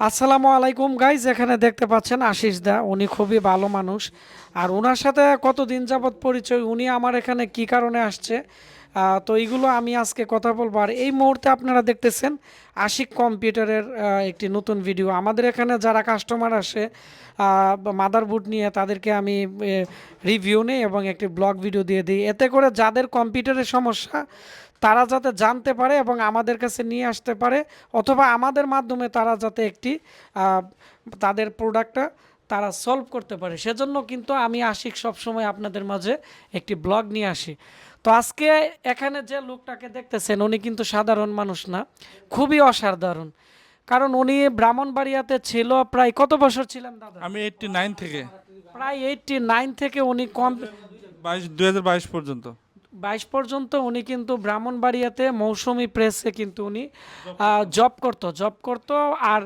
আসসালামু আলাইকুম গাইজ এখানে দেখতে পাচ্ছেন আশিস দা। উনি খুবই ভালো মানুষ। আর ওনার সাথে কতদিন যাবৎ পরিচয়? উনি আমার এখানে কি কারণে আসছে? তো এইগুলো আমি আজকে কথা বলব। আর এই মুহূর্তে আপনারা দেখতেছেন আশিক কম্পিউটারের একটি নতুন ভিডিও। আমাদের এখানে যারা কাস্টমার আসে মাদারবোর্ড নিয়ে তাদেরকে আমি রিভিউ নেই এবং একটি ব্লগ ভিডিও দিয়ে দিই। এতে করে যাদের কম্পিউটারের সমস্যা, তারা যাতে জানতে পারে এবং আমাদের কাছে নিয়ে আসতে পারে, অথবা আমাদের মাধ্যমে তারা যাতে একটি তাদের প্রোডাক্টটা তারা সলভ করতে পারে। সেজন্য কিন্তু আমি আশিক সবসময় আপনাদের মাঝে একটি ব্লগ নিয়ে আসি। তো আজকে এখানে যে লোকটাকে দেখতেছেন উনি কিন্তু সাধারণ মানুষ না খুবই অসাধারণ। কারণ উনি ব্রাহ্মণবাড়িয়াতে ছিল প্রায় কত বছর ছিলেন দাদা? আমি এইটটি নাইন থেকে। প্রায় এইটটি নাইন থেকে উনি কম বাইশ বাইশ পর্যন্ত। বাইশ পর্যন্ত উনি কিন্তু ব্রাহ্মণবাড়িয়াতে মৌসুমি প্রেসে কিন্তু উনি জব করতো জব করতো। আর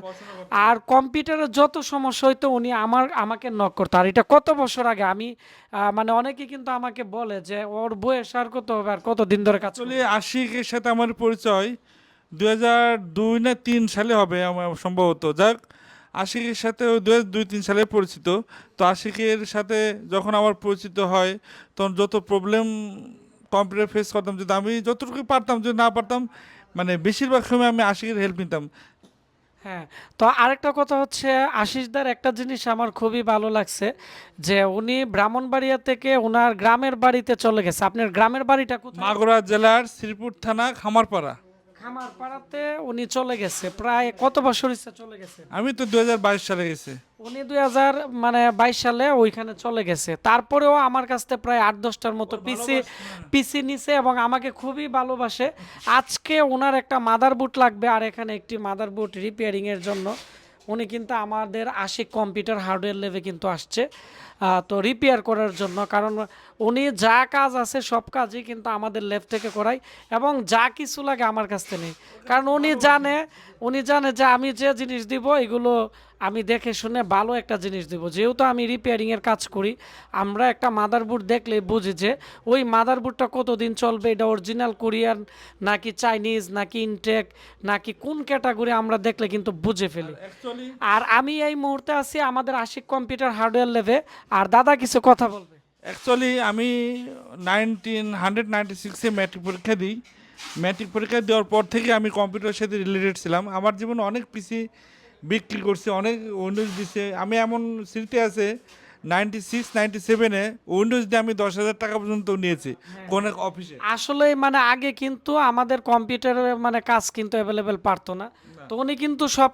আর কম্পিউটারের যত সমস্যা হইতো, উনি আমার, আমাকে নক করতো। আর এটা কত বছর আগে? আমি মানে অনেকে কিন্তু আমাকে বলে যে, ওর বয়স আর কত হবে? আর কত দিন ধরে কাজ আসলে আশিকের সাথে আমার পরিচয় দুই হাজার দুই না তিন সালে হবে আমার সম্ভবত। যাক, আশিকের সাথে দু দুই তিন সালে পরিচিত। তো আশিকের সাথে যখন আমার পরিচিত হয়, তখন যত প্রবলেম কম্পিউটার ফেস করতাম যদি আমি যতটুকু পারতাম যদি না পারতাম মানে বেশিরভাগ সময় আমি আশিকের হেল্প নিতাম। হ্যাঁ তো আরেকটা কথা হচ্ছে আশিসদার একটা জিনিস আমার খুবই ভালো লাগছে যে উনি ব্রাহ্মণবাড়িয়া থেকে ওনার গ্রামের বাড়িতে চলে গেছে। আপনার গ্রামের বাড়িটা কোথায়? মাগুরা জেলার শ্রীপুর থানা খামারপাড়া। খামারপাড়াতে উনি চলে গেছে প্রায় কত বছর ইচ্ছে চলে গেছে? আমি তো দুই হাজার বাইশ সালে গেছি। উনি দুই হাজার মানে বাইশ সালে ওইখানে চলে গেছে। তারপরেও আমার কাছ থেকে প্রায় আট দশটার মতো পিসি পিসি নিছে এবং আমাকে খুবই ভালোবাসে। আজকে ওনার একটা মাদার বুট লাগবে আর এখানে একটি মাদার বুট রিপেয়ারিংয়ের জন্য। উনি কিন্তু আমাদের আশিক কম্পিউটার হার্ডওয়্যার লেভে কিন্তু আসছে তো রিপেয়ার করার জন্য। কারণ উনি যা কাজ আছে সব কাজই কিন্তু আমাদের লেভ থেকে করাই এবং যা কিছু লাগে আমার কাছ থেকে নেই কারণ উনি জানে উনি জানে যে আমি যে জিনিস দিব এগুলো আমি দেখে শুনে ভালো একটা জিনিস দিব। যেহেতু আমি রিপেয়ারিংয়ের কাজ করি আমরা একটা মাদারবোর্ড দেখলে বুঝি যে ওই মাদারবোর্ডটা কতদিন চলবে এটা অরিজিনাল কোরিয়ান নাকি চাইনিজ নাকি ইনটেক নাকি কোন ক্যাটাগরি আমরা দেখলে কিন্তু বুঝে ফেলি। আর আমি এই মুহূর্তে আছি আমাদের আশিক কম্পিউটার হার্ডওয়্যার লেভে আর দাদা কিছু কথা বলবে? অ্যাকচুয়ালি আমি নাইনটিন হান্ড্রেড নাইনটি সিক্সে ম্যাট্রিক পরীক্ষা দিই। ম্যাট্রিক পরীক্ষা দেওয়ার পর থেকে আমি কম্পিউটারের সাথে রিলেটেড ছিলাম। আমার জীবনে অনেক পিসি বিক্রি করছে অনেক উইন্ডোজ দিছে। আমি এমন স্মৃতি আছে নাইনটি সিক্স নাইনটি সেভেনে উইন্ডোজ দিয়ে আমি দশ হাজার টাকা পর্যন্ত নিয়েছি কোন এক অফিসে আসলে মানে আগে কিন্তু আমাদের কম্পিউটারের মানে কাজ কিন্তু অ্যাভেলেবেল পারতো না। তো উনি কিন্তু সব